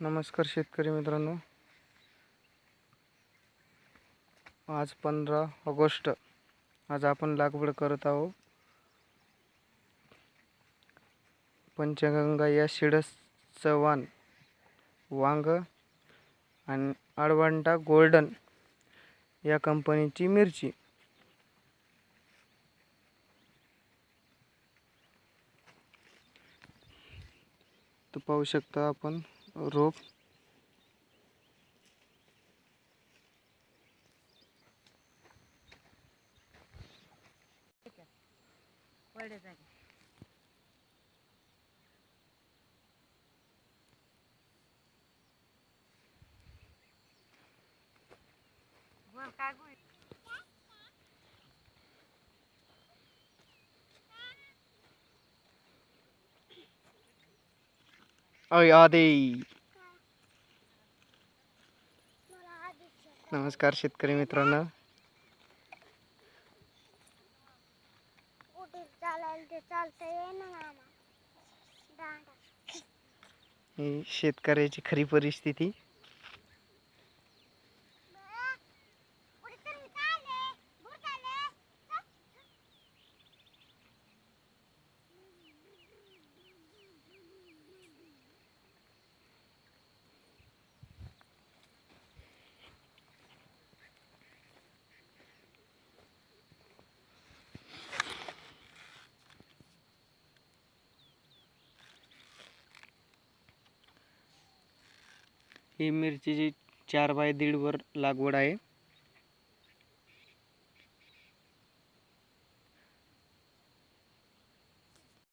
नमस्कार शेतकरी मित्रांनो. आज पंधरा ऑगस्ट. आज आपण लागवड करत आहोत. पंचगंगा या शिडस चव्हाण वांग आणि आडवांटा गोल्डन या कंपनीची मिरची. तर पाहू शकता आपण. रोप. वडे जागे. अय आदे नमस्कार शेतकरी मित्रांनो ही शेतकऱ्याची खरी परिस्थिती. ही मिरचीची चार बाय दीड वर लागवड आहे.